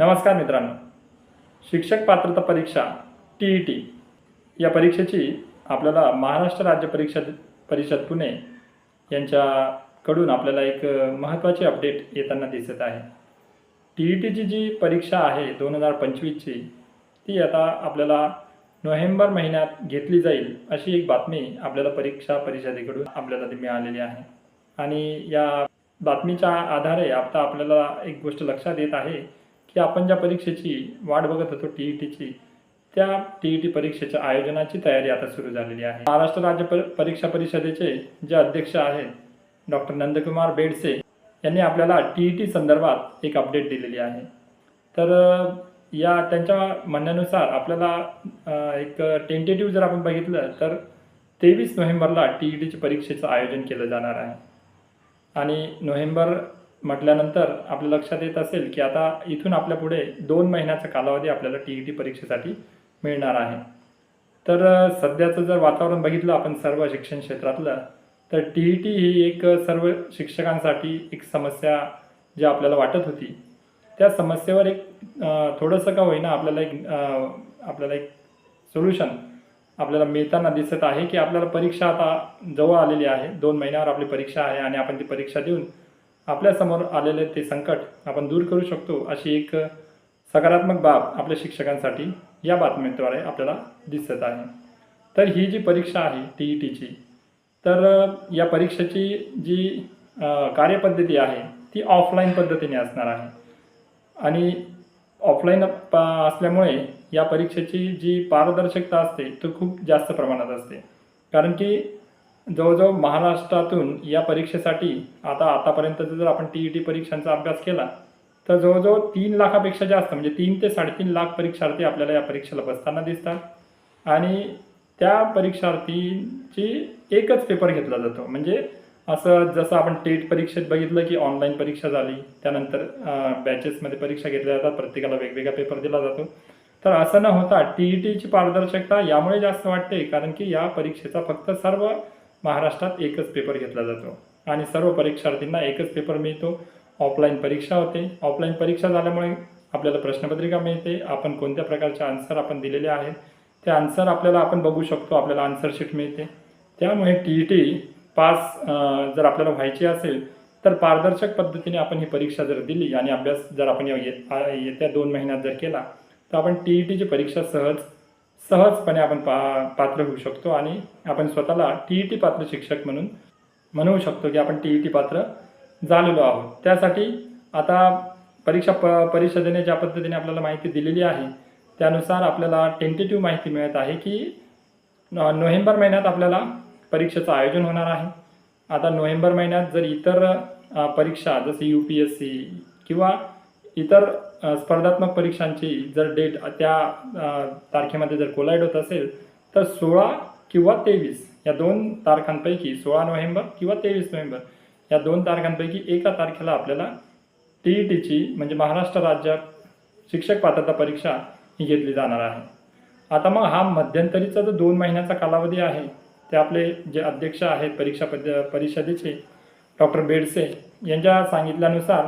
नमस्कार मित्रांनो. शिक्षक पात्रता परीक्षा टी ई टी या परीक्षेची आपल्याला महाराष्ट्र राज्य परीक्षा परिषद पुणे यांच्याकडून आपल्याला एक महत्त्वाची अपडेट येताना दिसत आहे. टी ई टीची जी परीक्षा आहे दोन हजार पंचवीसची ती आता आपल्याला नोव्हेंबर महिन्यात घेतली जाईल अशी एक बातमी आपल्याला परीक्षा परिषदेकडून आपल्याला ती मिळालेली आहे. आणि या बातमीच्या आधारे आता आपल्याला एक गोष्ट लक्षात येत आहे की आपण ज्या परीक्षेची वाट बघत होतो टी ई टीची त्या टी ई टी परीक्षेच्या आयोजनाची तयारी आता सुरू झालेली आहे. महाराष्ट्र राज्य पर परीक्षा परिषदेचे जे अध्यक्ष आहेत डॉक्टर नंदकुमार बेडसे यांनी आपल्याला टी ई टी संदर्भात एक अपडेट दिलेली आहे. तर या त्यांच्या म्हणण्यानुसार आपल्याला एक टेंटेटिव्ह जर आपण बघितलं तर तेवीस नोव्हेंबरला टी ई टीच्या परीक्षेचं आयोजन केलं जाणार आहे. आणि नोव्हेंबर म्हटल्यानंतर आपल्या लक्षात येत असेल की आता इथून आपल्या पुढे दोन महिन्याचा कालावधी आपल्याला टी ई टी परीक्षेसाठी मिळणार आहे. तर सध्याचं जर वातावरण बघितलं आपण सर्व शिक्षण क्षेत्रातलं तर टी ई टी ही एक सर्व शिक्षकांसाठी एक समस्या जी आपल्याला वाटत होती. त्या समस्येवर एक थोडंसं का होईना आपल्याला एक आपल्याला एक सोल्युशन आपल्याला मिळताना दिसत आहे की आपल्याला परीक्षा आता जवळ आलेली आहे. दोन महिन्यावर आपली परीक्षा आहे आणि आपण ती परीक्षा देऊन आपल्यासमोर आलेले ते संकट आपण दूर करू शकतो अशी एक सकारात्मक बाब आपल्या शिक्षकांसाठी या बातमीद्वारे आपल्याला दिसत आहे. तर ही जी परीक्षा आहे टी ई टीची तर या परीक्षेची जी कार्यपद्धती आहे ती ऑफलाईन पद्धतीने असणार आहे. आणि ऑफलाईन प असल्यामुळे या परीक्षेची जी पारदर्शकता असते तो खूप जास्त प्रमाणात असते. कारण की जवळजवळ महाराष्ट्रातून या परीक्षेसाठी आता आतापर्यंत जर आपण टी ई टी परीक्षांचा अभ्यास केला तर जवळजवळ तीन लाखापेक्षा जास्त म्हणजे तीन ते साडेतीन लाख परीक्षार्थी आपल्याला या परीक्षेला बसताना दिसतात. आणि त्या परीक्षार्थीची एकच पेपर घेतला जातो. म्हणजे असं जसं आपण टेट परीक्षेत बघितलं की ऑनलाईन परीक्षा झाली त्यानंतर बॅचेसमध्ये परीक्षा घेतल्या जातात प्रत्येकाला वेगवेगळा पेपर दिला जातो. तर असं न होता टी ई टीची पारदर्शकता यामुळे जास्त वाटते कारण की या परीक्षेचा फक्त सर्व महाराष्ट्रात एकच पेपर घेतला जातो. आणि सर्व परीक्षार्थींना एकच पेपर मिळतो. ऑफलाईन परीक्षा होते. ऑफलाईन परीक्षा झाल्यामुळे आपल्याला प्रश्नपत्रिका मिळते. आपण कोणत्या प्रकारचे आन्सर आपण दिलेले आहेत ते आन्सर आपल्याला आपण बघू शकतो. आपल्याला आन्सर शीट मिळते. त्यामुळे टी ई टी पास जर आपल्याला व्हायची असेल तर पारदर्शक पद्धतीने आपण ही परीक्षा जर दिली आणि अभ्यास जर आपण या- ये- येत्या दोन महिन्यात जर केला तर आपण टी ई टीची परीक्षा सहज सहजपणे आपण पा पात्र होऊ शकतो आणि आपण स्वतःला टी ई टी पात्र शिक्षक म्हणून म्हणू शकतो की आपण टी ई टी पात्र झालेलो आहोत. त्यासाठी आता परीक्षा प परिषदेने ज्या पद्धतीने आपल्याला माहिती दिलेली आहे त्यानुसार आपल्याला टेंटेटिव्ह माहिती मिळत आहे की नोव्हेंबर महिन्यात आपल्याला परीक्षेचं आयोजन होणार आहे. आता नोव्हेंबर महिन्यात जर इतर परीक्षा जसे यू पी एस सी किंवा इतर स्पर्धात्मक परीक्षांची जर डेट त्या तारखेमध्ये जर कोलाईड होत असेल तर सोळा किंवा तेवीस या दोन तारखांपैकी सोळा नोव्हेंबर किंवा तेवीस नोव्हेंबर या दोन तारखांपैकी एका तारखेला आपल्याला टी ई टीची म्हणजे महाराष्ट्र राज्य शिक्षक पात्रता परीक्षा ही घेतली जाणार आहे. आता मग हा मध्यंतरीचा जो दोन महिन्याचा कालावधी आहे ते आपले जे अध्यक्ष आहेत परीक्षा पद परिषदेचे डॉक्टर बेडसे यांच्या सांगितल्यानुसार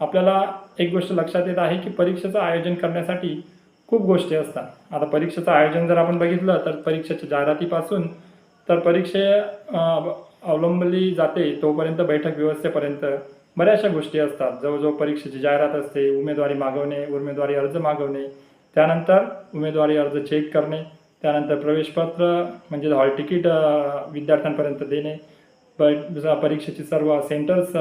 आपल्याला एक गोष्ट लक्षात येत आहे की परीक्षेचं आयोजन करण्यासाठी खूप गोष्टी असतात. आता परीक्षेचं आयोजन जर आपण बघितलं तर परीक्षेच्या जाहिरातीपासून तर परीक्षे अवलंबली जाते तोपर्यंत बैठक व्यवस्थेपर्यंत. बऱ्याचशा गोष्टी असतात. जवळजवळ परीक्षेची जाहिरात असते उमेदवारी मागवणे उमेदवारी अर्ज मागवणे त्यानंतर उमेदवारी अर्ज चेक करणे त्यानंतर प्रवेशपत्र म्हणजे हॉल तिकीट विद्यार्थ्यांपर्यंत देणे प परीक्षेची सर्व सेंटर्स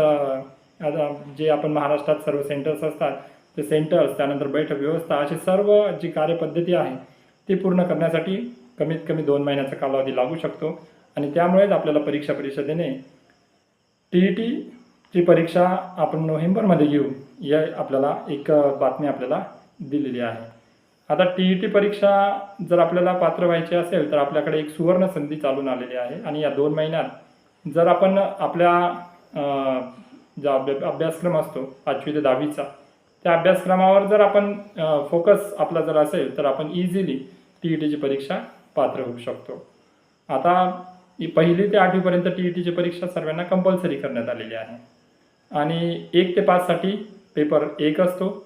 जे आपण महाराष्ट्रात सर्व सेंटर्स असतात ते सेंटर्स त्यानंतर बैठक व्यवस्था अशी सर्व जी कार्यपद्धती आहे ती पूर्ण करण्यासाठी कमीत कमी दोन महिन्याचा कालावधी लागू शकतो. आणि त्यामुळेच आपल्याला परीक्षा परिषदेने टी ई टीची परीक्षा आपण नोव्हेंबरमध्ये घेऊ या आपल्याला एक बातमी आपल्याला दिलेली आहे. आता टी ई टी परीक्षा जर आपल्याला पात्र व्हायची असेल तर आपल्याकडे एक सुवर्ण संधी चालून आलेली आहे. आणि या दोन महिन्यात जर आपण आपल्या जो अभ्या अभ्यासक्रम असतो पाचवी ते दहावीचा. त्या अभ्यासक्रमावर जर आपण फोकस आपला जर असेल तर आपण इझिली टी ई टीची परीक्षा पात्र होऊ शकतो. आता पहिली ते आठवीपर्यंत टी ई टीची परीक्षा सर्वांना कंपल्सरी करण्यात आलेली आहे. आणि एक ते पाचसाठी पेपर एक असतो.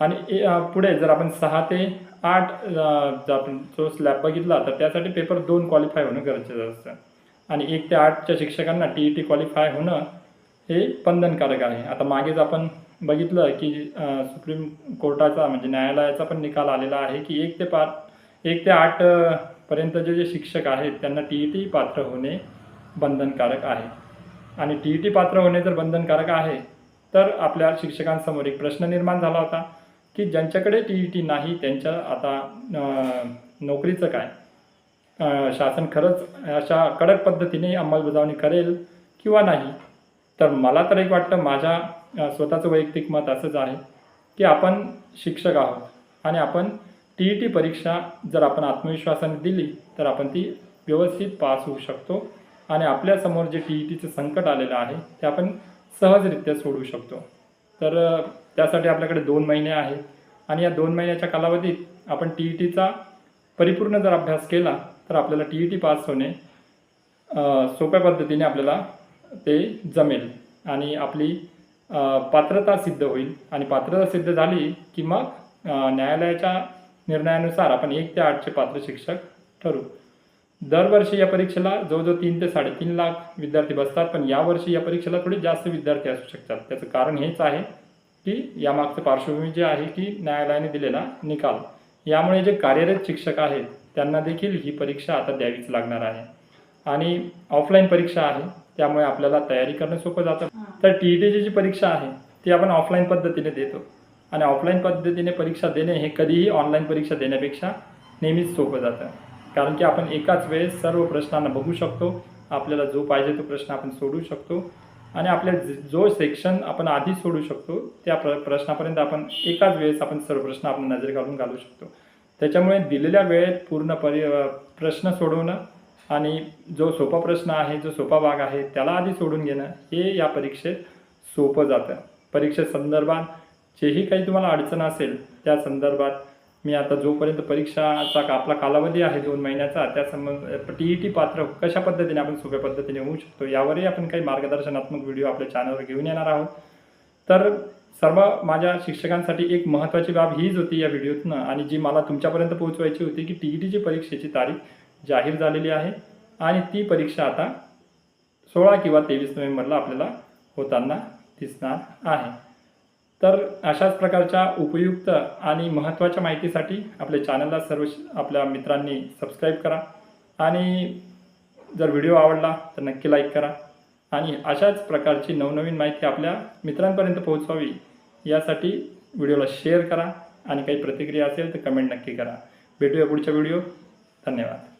आणि ए- पुढे जर आपण सहा ते आठ आपण जो स्लॅब बघितला तर त्यासाठी पेपर दोन क्वालिफाय होणं गरजेचं असतं. आणि एक ते आठच्या शिक्षकांना टी ई टी क्वालिफाय होणं हे बंधनकारक आहे. आता मागेच आपण बघितलं की सुप्रीम कोर्टाचा म्हणजे न्यायालयाचा पण निकाल आलेला आहे की एक ते पाच एक ते आठ पर्यंत पर्यंतचे जे शिक्षक आहेत त्यांना टी ई टी पात्र होणे बंधनकारक आहे. आणि टी ई टी पात्र होणे जर बंधनकारक आहे तर आपल्या शिक्षकांसमोर एक प्रश्न निर्माण झाला होता की ज्यांच्याकडे टी ई टी नाही त्यांच्या आता नोकरीचं काय? शासन खरंच अशा कडक पद्धतीने अंमलबजावणी करेल किंवा नाही? तर मला तर एक वाटतं माझ्या स्वतःचं वैयक्तिक मत असंच आहे की आपण शिक्षक आहोत आणि आपण टी ई टी परीक्षा जर आपण आत्मविश्वासाने दिली तर आपण ती व्यवस्थित पास होऊ शकतो आणि आपल्यासमोर जे टी ई टीचं संकट आलेलं आहे ते आपण सहजरित्या सोडवू शकतो. तर त्यासाठी आपल्याकडे दोन महिने आहेत आणि या दोन महिन्याच्या कालावधीत आपण टी ई टीचा परिपूर्ण जर अभ्यास केला तर आपल्याला टी ई टी पास होणे सोप्या पद्धतीने आपल्याला ते जमेल आणि आपली पात्रता सिद्ध होईल. आणि पात्रता सिद्ध झाली की मग न्यायालयाच्या निर्णयानुसार आपण एक ते आठचे पात्र शिक्षक ठरू. दरवर्षी या परीक्षेला जवळजवळ तीन ते साडेतीन लाख विद्यार्थी बसतात पण यावर्षी या परीक्षेला थोडे जास्त विद्यार्थी असू शकतात. त्याचं कारण हेच आहे की यामागचं पार्श्वभूमी जे आहे की न्यायालयाने दिलेला निकाल. यामुळे जे कार्यरत शिक्षक आहेत त्यांना देखील ही परीक्षा आता द्यावीच लागणार आहे. आणि ऑफलाईन परीक्षा आहे. त्यामुळे आपल्याला तयारी करणं सोपं जातं. तर टी ई टीची जी परीक्षा आहे ती आपण ऑफलाईन पद्धतीने देतो. आणि ऑफलाईन पद्धतीने परीक्षा देणे हे कधीही ऑनलाईन परीक्षा देण्यापेक्षा नेहमीच सोपं जातं. कारण की आपण एकाच वेळेस सर्व प्रश्नांना बघू शकतो आपल्याला जो पाहिजे तो प्रश्न आपण सोडवू शकतो. आणि आपल्या ज- सेक्शन आपण आधी सोडू शकतो त्या प्र प्रश्नापर्यंत आपण एकाच वेळेस आपण सर्व प्रश्न आपण नजर घालून घालू शकतो. त्याच्यामुळे दिलेल्या वेळेत पूर्ण परि प्रश्न सोडवणं आणि जो सोपा प्रश्न आहे जो सोपा भाग आहे त्याला आधी सोडून घेणं हे या परीक्षेत सोपं जातं. परीक्षेसंदर्भात जेही काही तुम्हाला अडचण असेल त्या संदर्भात मी आता जोपर्यंत परीक्षाचा का- आपला कालावधी आहे दोन महिन्याचा त्या संबंध टी ई टी पात्र कशा पद्धतीने आपण सोप्या पद्धतीने होऊ शकतो यावरही आपण काही मार्गदर्शनात्मक व्हिडिओ आपल्या चॅनलवर घेऊन येणार आहोत. तर सर्व माझ्या शिक्षकांसाठी एक महत्त्वाची बाब हीच होती या व्हिडिओतनं आणि जी मला तुमच्यापर्यंत पोहोचवायची होती की टी ई टीची परीक्षेची तारीख जाहीर झालेली आहे आणि ती परीक्षा आता सोळा किंवा तेवीस नोव्हेंबरला आपल्याला होताना दिसणार आहे. तर अशाच प्रकारच्या उपयुक्त आणि महत्त्वाच्या माहितीसाठी आपल्या चॅनलला सर्व आपल्या मित्रांनी सबस्क्राईब करा आणि जर व्हिडिओ आवडला तर नक्की लाईक करा आणि अशाच प्रकारची नवनवीन माहिती आपल्या मित्रांपर्यंत पोहोचवावी यासाठी व्हिडिओला शेअर करा आणि काही प्रतिक्रिया असेल तर कमेंट नक्की करा. भेटूया पुढच्या व्हिडिओ. धन्यवाद.